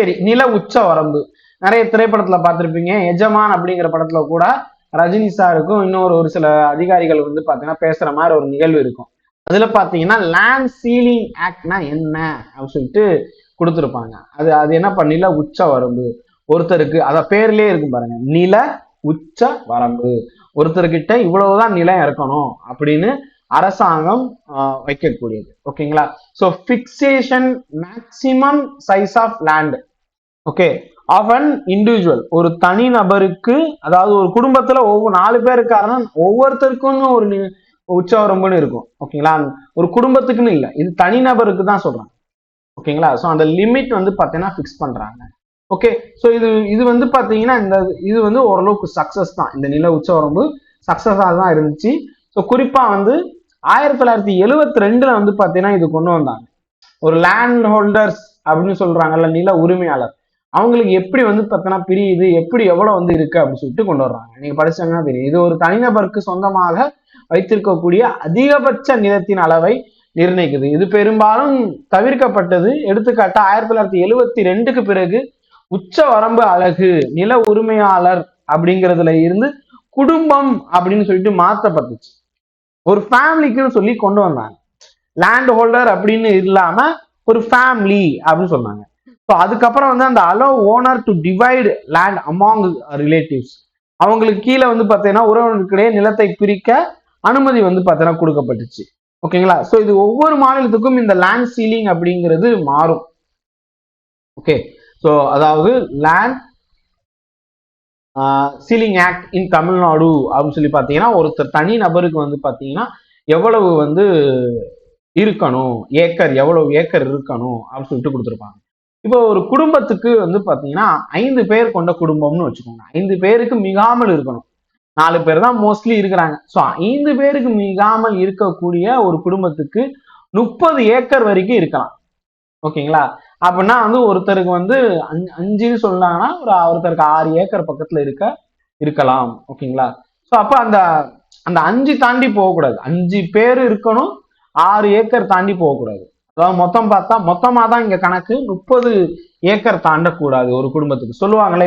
சரி நில உச்ச வரம்பு. நிறைய திரைப்படத்துல பார்த்துருப்பீங்க. எஜமான் அப்படிங்கிற படத்துல கூட ரஜினி சாருக்கும் இன்னொரு ஒரு சில அதிகாரிகள் வந்து பாத்தீங்கன்னா பேசுற மாதிரி ஒரு நிகழ்வு இருக்கும். அதுல பாத்தீங்கன்னா லேண்ட் சீலிங் ஆக்ட்னா என்ன அப்படின்னு சொல்லிட்டு கொடுத்துருப்பாங்க. அது அது என்ன நில உச்ச வரம்பு. ஒருத்தருக்கு அத பேர்லயே இருக்கும் பாருங்க. நில உச்ச வரம்பு. ஒருத்தர்கிட்ட இவ்வளவுதான் நிலம் இருக்கணும் அப்படின்னு அரசாங்கம் வைக்கக்கூடியது. ஓகேங்களா? So fixation maximum size of land okay of an individual ஒரு தனி நபருக்கு அதாவது ஒரு குடும்பத்துல ஒவ்வொரு நாலு பேர் இருக்காருன்னா ஒவ்வொருத்தருக்கும் ஒரு உச்சவரம்புன்னு இருக்கும். ஓகேங்களா ஒரு குடும்பத்துக்குன்னு இல்லை. இது தனிநபருக்கு தான் சொல்றாங்க. ஓகேங்களா ஸோ அந்த லிமிட் வந்து பார்த்தீங்கன்னா ஃபிக்ஸ் பண்றாங்க. ஓகே ஸோ இது இது வந்து பார்த்தீங்கன்னா இந்த இது வந்து ஓரளவுக்கு சக்சஸ் தான். இந்த நில உச்சவரம்பு சக்சஸாக தான் இருந்துச்சு. ஸோ குறிப்பாக வந்து ஆயிரத்தி தொள்ளாயிரத்தி எழுவத்தி ரெண்டில் வந்து பார்த்தீங்கன்னா இது கொண்டு வந்தாங்க. ஒரு லேண்ட் ஹோல்டர்ஸ் அப்படின்னு சொல்கிறாங்கல்ல நில உரிமையாளர். அவங்களுக்கு எப்படி வந்து பார்த்தோன்னா பிரியுது எப்படி எவ்வளவு வந்து இருக்கு அப்படின்னு சொல்லிட்டு கொண்டு வர்றாங்க. நீங்க படிச்சாங்கன்னா தெரியும். இது ஒரு தனிநபருக்கு சொந்தமாக வைத்திருக்கக்கூடிய அதிகபட்ச நிலத்தின் அளவை நிர்ணயிக்குது. இது பெரும்பாலும் தவிர்க்கப்பட்டது. எடுத்துக்காட்டா ஆயிரத்தி தொள்ளாயிரத்தி எழுவத்தி ரெண்டுக்கு பிறகு உச்ச வரம்பு அழகு நில உரிமையாளர் அப்படிங்கிறதுல இருந்து குடும்பம் அப்படின்னு சொல்லிட்டு மாற்றப்பட்டுச்சு ஒரு ஃபேமிலிக்குன்னு சொல்லி கொண்டு வந்தாங்க. லேண்ட் ஹோல்டர் அப்படின்னு இல்லாம ஒரு ஃபேமிலி அப்படின்னு சொன்னாங்க. ஸோ அதுக்கப்புறம் வந்து அந்த allow owner to divide land among relatives அவங்களுக்கு கீழே வந்து பார்த்தீங்கன்னா உறவினருக்கிடையே நிலத்தை பிரிக்க அனுமதி வந்து பார்த்தீங்கன்னா கொடுக்கப்பட்டுச்சு. ஓகேங்களா ஸோ இது ஒவ்வொரு மாநிலத்துக்கும் இந்த லேண்ட் சீலிங் அப்படிங்கிறது மாறும். ஓகே ஸோ அதாவது land ceiling act in Tamil Nadu அப்படின்னு சொல்லி பார்த்தீங்கன்னா ஒருத்தர் தனி நபருக்கு வந்து பார்த்தீங்கன்னா எவ்வளவு வந்து இருக்கணும்? ஏக்கர் எவ்வளவு ஏக்கர் இருக்கணும்? அப்படின்னு சொல்லிட்டு கொடுத்துருப்பாங்க. இப்போ ஒரு குடும்பத்துக்கு வந்து பார்த்தீங்கன்னா ஐந்து பேர் கொண்ட குடும்பம்னு வச்சுக்கோங்க. ஐந்து பேருக்கு மிகாமல் இருக்கணும். நாலு பேர் தான் மோஸ்ட்லி இருக்கிறாங்க. ஸோ ஐந்து பேருக்கு மிகாமல் இருக்கக்கூடிய ஒரு குடும்பத்துக்கு முப்பது ஏக்கர் வரைக்கும் இருக்கலாம். ஓகேங்களா அப்படின்னா வந்து ஒருத்தருக்கு வந்து அஞ்சு அஞ்சுன்னு சொன்னாங்கன்னா ஒரு ஒருத்தருக்கு ஆறு ஏக்கர் பக்கத்தில் இருக்க இருக்கலாம். ஓகேங்களா ஸோ அப்போ அந்த அந்த அஞ்சு தாண்டி போகக்கூடாது. அஞ்சு பேர் இருக்கணும் ஆறு ஏக்கர் தாண்டி போகக்கூடாது. அதாவது மொத்தம் பார்த்தா மொத்தமாக தான் இங்க கணக்கு. முப்பது ஏக்கர் தாண்டக்கூடாது ஒரு குடும்பத்துக்கு. சொல்லுவாங்களே